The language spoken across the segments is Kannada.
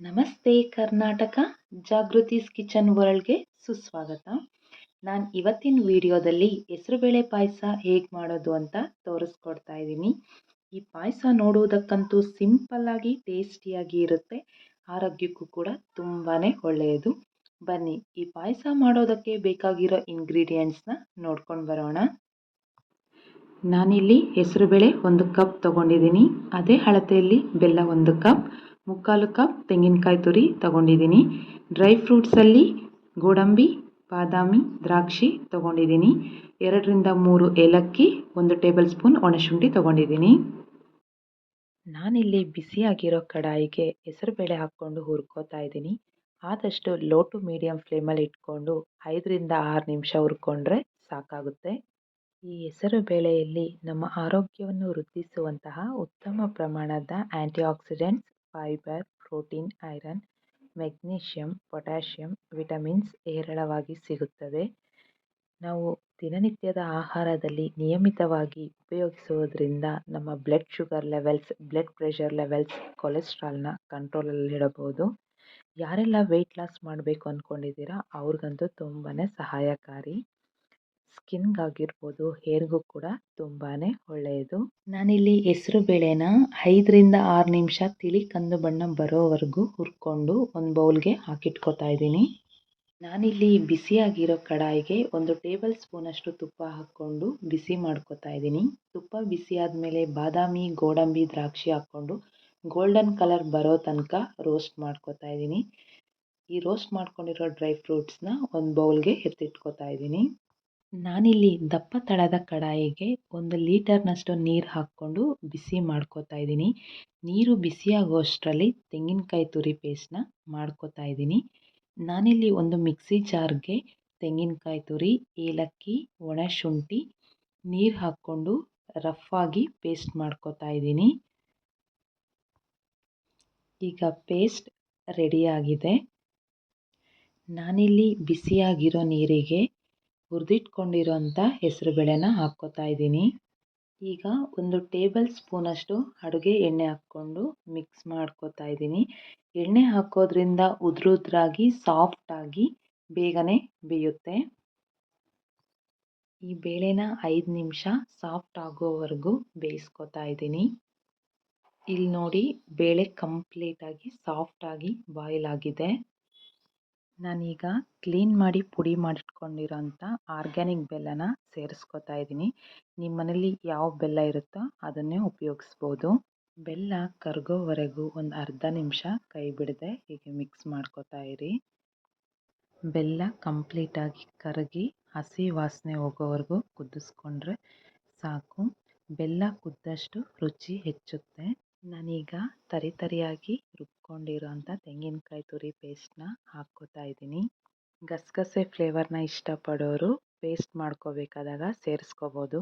ನಮಸ್ತೆ ಕರ್ನಾಟಕ ಜಾಗೃತಿಸ್ ಕಿಚನ್ ವರ್ಲ್ಡ್ಗೆ ಸುಸ್ವಾಗತ. ನಾನು ಇವತ್ತಿನ ವಿಡಿಯೋದಲ್ಲಿ ಹೆಸರುಬೇಳೆ ಪಾಯಸ ಹೇಗೆ ಮಾಡೋದು ಅಂತ ತೋರಿಸ್ಕೊಡ್ತಾ ಇದ್ದೀನಿ. ಈ ಪಾಯಸ ನೋಡುವುದಕ್ಕಂತೂ ಸಿಂಪಲ್ಲಾಗಿ ಟೇಸ್ಟಿಯಾಗಿ ಇರುತ್ತೆ. ಆರೋಗ್ಯಕ್ಕೂ ಕೂಡ ತುಂಬಾ ಒಳ್ಳೆಯದು. ಬನ್ನಿ, ಈ ಪಾಯಸ ಮಾಡೋದಕ್ಕೆ ಬೇಕಾಗಿರೋ ಇಂಗ್ರೀಡಿಯೆಂಟ್ಸ್ನ ನೋಡ್ಕೊಂಡು ಬರೋಣ. ನಾನಿಲ್ಲಿ ಹೆಸರುಬೇಳೆ ಒಂದು ಕಪ್ ತಗೊಂಡಿದ್ದೀನಿ. ಅದೇ ಅಳತೆಯಲ್ಲಿ ಬೆಲ್ಲ ಒಂದು ಕಪ್ ಮುಕ್ಕಾಲು ಕಪ್ ತೆಂಗಿನಕಾಯಿ ತುರಿ ತಗೊಂಡಿದ್ದೀನಿ. ಡ್ರೈ ಫ್ರೂಟ್ಸಲ್ಲಿ ಗೋಡಂಬಿ, ಬಾದಾಮಿ, ದ್ರಾಕ್ಷಿ ತಗೊಂಡಿದ್ದೀನಿ. ಎರಡರಿಂದ ಮೂರು ಏಲಕ್ಕಿ, ಒಂದು ಟೇಬಲ್ ಸ್ಪೂನ್ ಒಣಶುಂಠಿ ತಗೊಂಡಿದ್ದೀನಿ. ನಾನಿಲ್ಲಿ ಬಿಸಿಯಾಗಿರೋ ಕಡಾಯಿಗೆ ಹೆಸರುಬೇಳೆ ಹಾಕ್ಕೊಂಡು ಹುರ್ಕೋತಾ ಇದ್ದೀನಿ. ಆದಷ್ಟು ಲೋ ಟು ಮೀಡಿಯಂ ಫ್ಲೇಮಲ್ಲಿ ಇಟ್ಕೊಂಡು ಐದರಿಂದ ಆರು ನಿಮಿಷ ಹುರ್ಕೊಂಡ್ರೆ ಸಾಕಾಗುತ್ತೆ. ಈ ಹೆಸರು ಬೇಳೆಯಲ್ಲಿ ನಮ್ಮ ಆರೋಗ್ಯವನ್ನು ವೃದ್ಧಿಸುವಂತಹ ಉತ್ತಮ ಪ್ರಮಾಣದ antioxidants fibre protein iron magnesium potassium vitamins ಹೇರಳವಾಗಿ ಸಿಗುತ್ತದೆ. ನಾವು ದಿನನಿತ್ಯದ ಆಹಾರದಲ್ಲಿ ನಿಯಮಿತವಾಗಿ ಉಪಯೋಗಿಸುವುದರಿಂದ ನಮ್ಮ blood sugar levels blood pressure levels ಕೊಲೆಸ್ಟ್ರಾಲ್ನ ಕಂಟ್ರೋಲಲ್ಲಿಡಬಹುದು ಯಾರೆಲ್ಲ ವೆಯ್ಟ್ ಲಾಸ್ ಮಾಡಬೇಕು ಅಂದ್ಕೊಂಡಿದ್ದೀರಾ ಅವ್ರಿಗಂತೂ ತುಂಬಾ ಸಹಾಯಕಾರಿ. ಸ್ಕಿನ್ಗಾಗಿರ್ಬೋದು, ಹೇರ್ಗೂ ಕೂಡ ತುಂಬಾ ಒಳ್ಳೆಯದು. ನಾನಿಲ್ಲಿ ಹೆಸರು ಬೇಳೆನ ಐದರಿಂದ ಆರು ನಿಮಿಷ ತಿಳಿ ಕಂದು ಬಣ್ಣ ಬರೋವರೆಗೂ ಹುರ್ಕೊಂಡು ಒಂದು ಬೌಲ್ಗೆ ಹಾಕಿಟ್ಕೋತಾ ಇದ್ದೀನಿ. ನಾನಿಲ್ಲಿ ಬಿಸಿಯಾಗಿರೋ ಕಡಾಯಿಗೆ ಒಂದು ಟೇಬಲ್ ಸ್ಪೂನಷ್ಟು ತುಪ್ಪ ಹಾಕ್ಕೊಂಡು ಬಿಸಿ ಮಾಡ್ಕೋತಾ ಇದ್ದೀನಿ. ತುಪ್ಪ ಬಿಸಿ ಆದಮೇಲೆ ಬಾದಾಮಿ, ಗೋಡಂಬಿ, ದ್ರಾಕ್ಷಿ ಹಾಕ್ಕೊಂಡು ಗೋಲ್ಡನ್ ಕಲರ್ ಬರೋ ತನಕ ರೋಸ್ಟ್ ಮಾಡ್ಕೋತಾ ಇದ್ದೀನಿ. ಈ ರೋಸ್ಟ್ ಮಾಡ್ಕೊಂಡಿರೋ ಡ್ರೈ ಫ್ರೂಟ್ಸ್ನ ಒಂದು ಬೌಲ್ಗೆ ಎತ್ತಿಟ್ಕೋತಾ ಇದ್ದೀನಿ. ನಾನಿಲ್ಲಿ ದಪ್ಪ ತಳದ ಕಡಾಯಿಗೆ ಒಂದು ಲೀಟರ್ನಷ್ಟು ನೀರು ಹಾಕ್ಕೊಂಡು ಬಿಸಿ ಮಾಡ್ಕೋತಾ ಇದ್ದೀನಿ. ನೀರು ಬಿಸಿಯಾಗುವಷ್ಟರಲ್ಲಿ ತೆಂಗಿನಕಾಯಿ ತುರಿ ಪೇಸ್ಟನ್ನ ಮಾಡ್ಕೋತಾ ಇದ್ದೀನಿ. ನಾನಿಲ್ಲಿ ಒಂದು ಮಿಕ್ಸಿ ಜಾರ್ಗೆ ತೆಂಗಿನಕಾಯಿ ತುರಿ, ಏಲಕ್ಕಿ ಒಣಶುಂಠಿ ನೀರು ಹಾಕ್ಕೊಂಡು ರಫ್ಫಾಗಿ ಪೇಸ್ಟ್ ಮಾಡ್ಕೋತಾ ಇದ್ದೀನಿ. ಈಗ ಪೇಸ್ಟ್ ರೆಡಿಯಾಗಿದೆ ನಾನಿಲ್ಲಿ ಬಿಸಿಯಾಗಿರೋ ನೀರಿಗೆ ಹುರಿದಿಟ್ಕೊಂಡಿರೋಂಥ ಹೆಸರುಬೇಳೆನ ಹಾಕ್ಕೋತಾ ಇದ್ದೀನಿ. ಈಗ ಒಂದು ಟೇಬಲ್ ಸ್ಪೂನಷ್ಟು ಅಡುಗೆ ಎಣ್ಣೆ ಹಾಕ್ಕೊಂಡು ಮಿಕ್ಸ್ ಮಾಡ್ಕೋತಾ ಇದ್ದೀನಿ. ಎಣ್ಣೆ ಹಾಕೋದ್ರಿಂದ ಉದುರುದ್ರಾಗಿ ಸಾಫ್ಟಾಗಿ ಬೇಗನೆ ಬೇಯುತ್ತೆ. ಈ ಬೇಳೆನ ಐದು ನಿಮಿಷ ಸಾಫ್ಟ್ ಆಗೋವರೆಗೂ ಬೇಯಿಸ್ಕೊತಾ ಇದ್ದೀನಿ. ಇಲ್ಲಿ ನೋಡಿ ಬೇಳೆ ಕಂಪ್ಲೀಟಾಗಿ ಸಾಫ್ಟಾಗಿ ಬಾಯ್ಲ್ ಆಗಿದೆ. ನಾನೀಗ ಕ್ಲೀನ್ ಮಾಡಿ ಪುಡಿ ಮಾಡಿಟ್ಕೊಂಡಿರೋಂಥ ಆರ್ಗ್ಯಾನಿಕ್ ಬೆಲ್ಲನ ಸೇರಿಸ್ಕೊತಾ ಇದ್ದೀನಿ. ನಿಮ್ಮ ಮನೇಲಿ ಯಾವ ಬೆಲ್ಲ ಇರುತ್ತೋ ಅದನ್ನೇ ಉಪಯೋಗಿಸ್ಬೋದು. ಬೆಲ್ಲ ಕರಗೋವರೆಗೂ ಒಂದು ಅರ್ಧ ನಿಮಿಷ ಕೈ ಬಿಡದೆ ಹೀಗೆ ಮಿಕ್ಸ್ ಮಾಡ್ಕೋತಾ ಇರಿ. ಬೆಲ್ಲ ಕಂಪ್ಲೀಟಾಗಿ ಕರಗಿ ಹಸಿ ವಾಸನೆ ಹೋಗೋವರೆಗೂ ಕುದಿಸ್ಕೊಂಡ್ರೆ ಸಾಕು. ಬೆಲ್ಲ ಕುದ್ದಷ್ಟು ರುಚಿ ಹೆಚ್ಚುತ್ತೆ. ನಾನೀಗ ತರಿ ತರಿಯಾಗಿ ರುಬ್ಕೊಂಡಿರೋಂಥ ತೆಂಗಿನಕಾಯಿ ತುರಿ ಪೇಸ್ಟನ್ನ ಹಾಕ್ಕೋತಾ ಇದ್ದೀನಿ. ಗಸಗಸೆ ಫ್ಲೇವರ್ನ ಇಷ್ಟಪಡೋರು ಪೇಸ್ಟ್ ಮಾಡ್ಕೋಬೇಕಾದಾಗ ಸೇರಿಸ್ಕೋಬೋದು.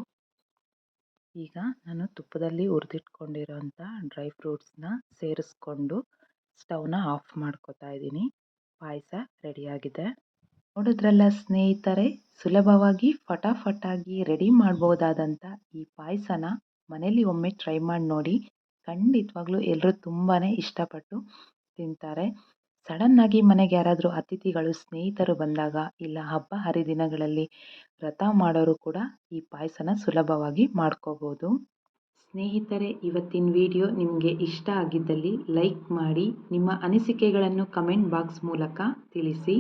ಈಗ ನಾನು ತುಪ್ಪದಲ್ಲಿ ಹುರಿದಿಟ್ಕೊಂಡಿರೋಂಥ ಡ್ರೈ ಫ್ರೂಟ್ಸ್ನ ಸೇರಿಸ್ಕೊಂಡು ಸ್ಟವ್ನ ಆಫ್ ಮಾಡ್ಕೋತಾ ಇದ್ದೀನಿ. ಪಾಯಸ ರೆಡಿಯಾಗಿದೆ. ನೋಡಿದ್ರಲ್ಲ ಸ್ನೇಹಿತರೆ, ಸುಲಭವಾಗಿ ಫಟಾಫಟಾಗಿ ರೆಡಿ ಮಾಡ್ಬೋದಾದಂಥ ಈ ಪಾಯಸನ ಮನೇಲಿ ಒಮ್ಮೆ ಟ್ರೈ ಮಾಡಿ ನೋಡಿ. ಖಂಡಿತವಾಗ್ಲೂ ಎಲ್ಲರೂ ತುಂಬಾ ಇಷ್ಟಪಟ್ಟು ತಿಂತಾರೆ. ಸಡನ್ನಾಗಿ ಮನೆಗೆ ಯಾರಾದರೂ ಅತಿಥಿಗಳು, ಸ್ನೇಹಿತರು ಬಂದಾಗ ಇಲ್ಲ ಹಬ್ಬ ಹರಿದಿನಗಳಲ್ಲಿ ವ್ರತ ಮಾಡೋರು ಕೂಡ ಈ ಪಾಯಸನ ಸುಲಭವಾಗಿ ಮಾಡ್ಕೋಬೋದು. ಸ್ನೇಹಿತರೆ, ಇವತ್ತಿನ ವಿಡಿಯೋ ನಿಮಗೆ ಇಷ್ಟ ಆಗಿದ್ದಲ್ಲಿ ಲೈಕ್ ಮಾಡಿ, ನಿಮ್ಮ ಅನಿಸಿಕೆಗಳನ್ನು ಕಮೆಂಟ್ ಬಾಕ್ಸ್ ಮೂಲಕ ತಿಳಿಸಿ.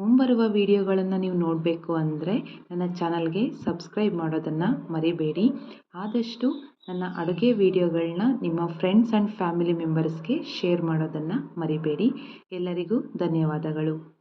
ಮುಂಬರುವ ವಿಡಿಯೋಗಳನ್ನು ನೀವು ನೋಡಬೇಕು ಅಂದರೆ ನನ್ನ ಚಾನಲ್ಗೆ ಸಬ್ಸ್ಕ್ರೈಬ್ ಮಾಡೋದನ್ನು ಮರಿಬೇಡಿ. ಆದಷ್ಟು ನನ್ನ ಅಡುಗೆ ವಿಡಿಯೋಗಳನ್ನ ನಿಮ್ಮ ಫ್ರೆಂಡ್ಸ್ ಆ್ಯಂಡ್ ಫ್ಯಾಮಿಲಿ ಮೆಂಬರ್ಸ್ಗೆ ಶೇರ್ ಮಾಡೋದನ್ನು ಮರಿಬೇಡಿ. ಎಲ್ಲರಿಗೂ ಧನ್ಯವಾದಗಳು.